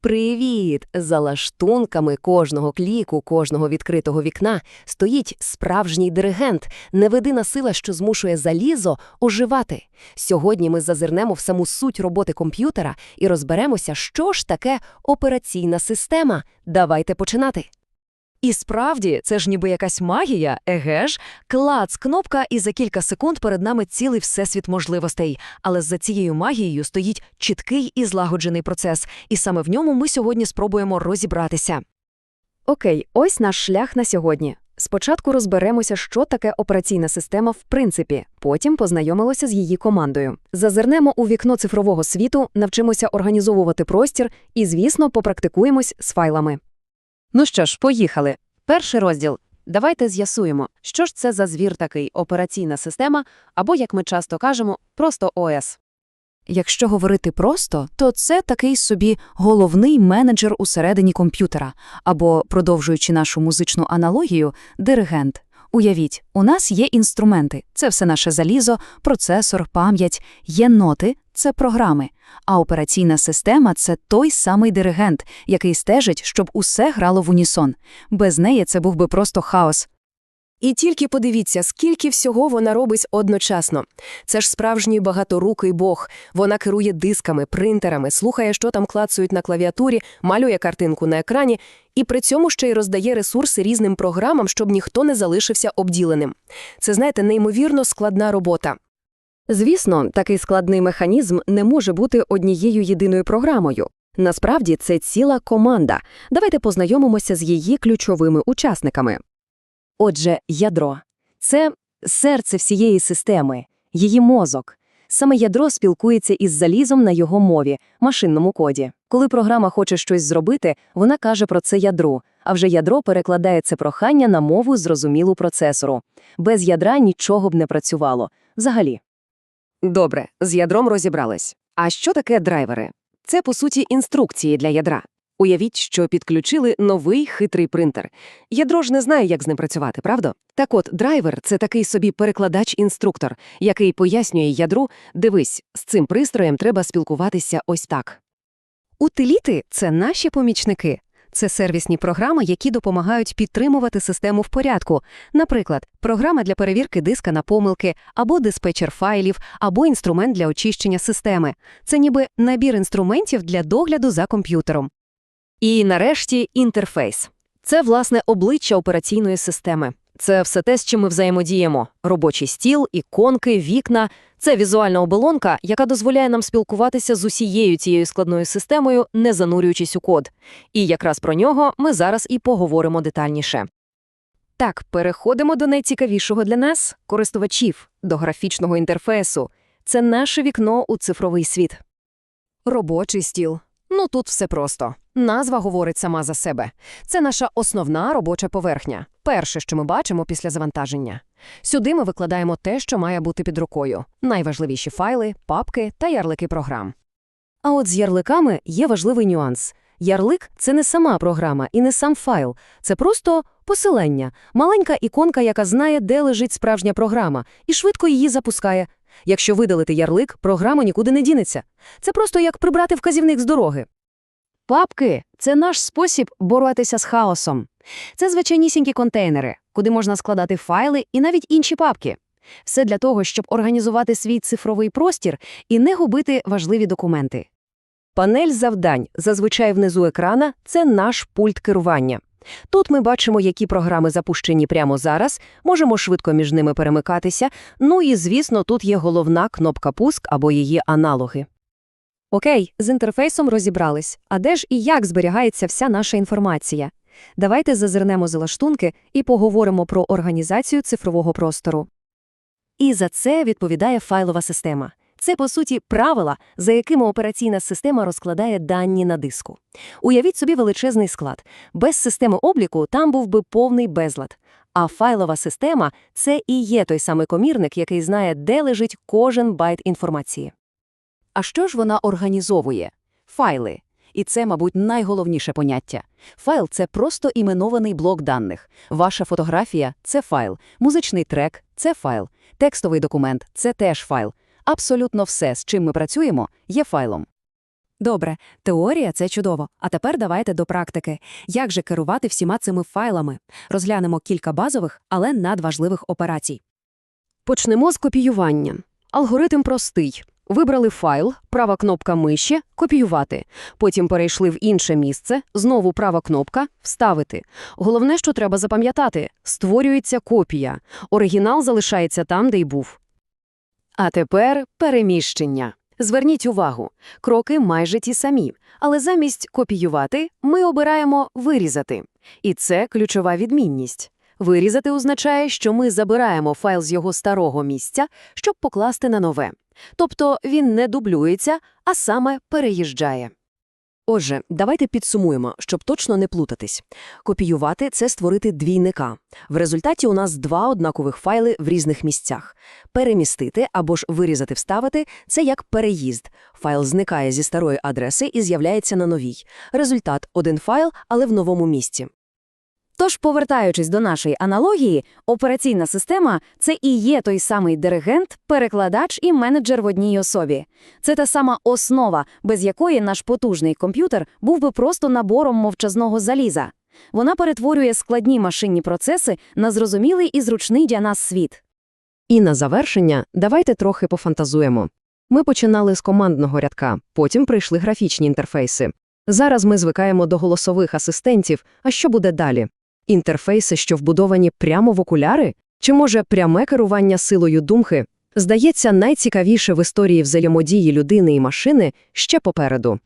Привіт! За лаштунками кожного кліку, кожного відкритого вікна стоїть справжній диригент, невидина сила, що змушує залізо оживати. Сьогодні ми зазирнемо в саму суть роботи комп'ютера і розберемося, що ж таке операційна система. Давайте починати. І справді, це ж ніби якась магія, еге ж, клац, кнопка, і за кілька секунд перед нами цілий всесвіт можливостей. Але за цією магією стоїть чіткий і злагоджений процес, і саме в ньому ми сьогодні спробуємо розібратися. Окей, ось наш шлях на сьогодні. Спочатку розберемося, що таке операційна система в принципі, потім познайомилося з її командою. Зазирнемо у вікно цифрового світу, навчимося організовувати простір і, звісно, попрактикуємось з файлами. Ну що ж, поїхали. Перший розділ. Давайте з'ясуємо, що ж це за звір такий операційна система, або, як ми часто кажемо, просто ОС. Якщо говорити просто, то це такий собі головний менеджер усередині комп'ютера, або, продовжуючи нашу музичну аналогію, диригент. Уявіть, у нас є інструменти – це все наше залізо, процесор, пам'ять, є ноти – це програми, а операційна система – це той самий диригент, який стежить, щоб усе грало в унісон. Без неї це був би просто хаос. І тільки подивіться, скільки всього вона робить одночасно. Це ж справжній багаторукий бог. Вона керує дисками, принтерами, слухає, що там клацають на клавіатурі, малює картинку на екрані, і при цьому ще й роздає ресурси різним програмам, щоб ніхто не залишився обділеним. Це, знаєте, неймовірно складна робота. Звісно, такий складний механізм не може бути однією єдиною програмою. Насправді це ціла команда. Давайте познайомимося з її ключовими учасниками. Отже, ядро – це серце всієї системи, її мозок. Саме ядро спілкується із залізом на його мові, машинному коді. Коли програма хоче щось зробити, вона каже про це ядру, а вже ядро перекладає це прохання на мову, зрозумілу процесору. Без ядра нічого б не працювало. Взагалі. Добре, з ядром розібрались. А що таке драйвери? Це, по суті, інструкції для ядра. Уявіть, що підключили новий хитрий принтер. Ядро ж не знає, як з ним працювати, правда? Так от, драйвер – це такий собі перекладач-інструктор, який пояснює ядру, дивись, з цим пристроєм треба спілкуватися ось так. Утиліти – це наші помічники. Це сервісні програми, які допомагають підтримувати систему в порядку. Наприклад, програма для перевірки диска на помилки, або диспетчер файлів, або інструмент для очищення системи. Це ніби набір інструментів для догляду за комп'ютером. І нарешті інтерфейс. Це, власне, обличчя операційної системи. Це все те, з чим ми взаємодіємо: робочий стіл, іконки, вікна. Це візуальна оболонка, яка дозволяє нам спілкуватися з усією цією складною системою, не занурюючись у код. І якраз про нього ми зараз і поговоримо детальніше. Так, переходимо до найцікавішого для нас користувачів, до графічного інтерфейсу. Це наше вікно у цифровий світ. Робочий стіл. Ну тут все просто. Назва говорить сама за себе. Це наша основна робоча поверхня. Перше, що ми бачимо після завантаження. Сюди ми викладаємо те, що має бути під рукою: найважливіші файли, папки та ярлики програм. А от з ярликами є важливий нюанс. Ярлик це не сама програма і не сам файл, це просто посилання, маленька іконка, яка знає, де лежить справжня програма, і швидко її запускає. Якщо видалити ярлик, програма нікуди не дінеться. Це просто як прибрати вказівник з дороги. Папки – це наш спосіб боротися з хаосом. Це звичайнісінькі контейнери, куди можна складати файли і навіть інші папки. Все для того, щоб організувати свій цифровий простір і не губити важливі документи. Панель завдань, зазвичай внизу екрана, це наш пульт керування. Тут ми бачимо, які програми запущені прямо зараз, можемо швидко між ними перемикатися, ну і, звісно, тут є головна кнопка «Пуск» або її аналоги. Окей, з інтерфейсом розібрались. А де ж і як зберігається вся наша інформація? Давайте зазирнемо за лаштунки і поговоримо про організацію цифрового простору. І за це відповідає файлова система. Це, по суті, правила, за якими операційна система розкладає дані на диску. Уявіть собі величезний склад. Без системи обліку там був би повний безлад. А файлова система – це і є той самий комірник, який знає, де лежить кожен байт інформації. А що ж вона організовує? Файли. І це, мабуть, найголовніше поняття. Файл це просто іменований блок даних. Ваша фотографія це файл, музичний трек це файл, текстовий документ це теж файл. Абсолютно все, з чим ми працюємо, є файлом. Добре, теорія це чудово. А тепер давайте до практики. Як же керувати всіма цими файлами? Розглянемо кілька базових, але надважливих операцій. Почнемо з копіювання. Алгоритм простий. Вибрали файл, права кнопка миші «Копіювати». Потім перейшли в інше місце, знову права кнопка «Вставити». Головне, що треба запам'ятати – створюється копія. Оригінал залишається там, де й був. А тепер переміщення. Зверніть увагу, кроки майже ті самі, але замість «копіювати» ми обираємо «вирізати». І це ключова відмінність. Вирізати означає, що ми забираємо файл з його старого місця, щоб покласти на нове. Тобто він не дублюється, а саме переїжджає. Отже, давайте підсумуємо, щоб точно не плутатись. Копіювати – це створити двійника. В результаті у нас два однакових файли в різних місцях. Перемістити або ж вирізати-вставити – це як переїзд. Файл зникає зі старої адреси і з'являється на новій. Результат – один файл, але в новому місці. Тож, повертаючись до нашої аналогії, операційна система – це і є той самий диригент, перекладач і менеджер в одній особі. Це та сама основа, без якої наш потужний комп'ютер був би просто набором мовчазного заліза. Вона перетворює складні машинні процеси на зрозумілий і зручний для нас світ. І на завершення давайте трохи пофантазуємо. Ми починали з командного рядка, потім прийшли графічні інтерфейси. Зараз ми звикаємо до голосових асистентів, а що буде далі? Інтерфейси, що вбудовані прямо в окуляри? Чи, може, пряме керування силою думки? Здається, найцікавіше в історії взаємодії людини і машини ще попереду.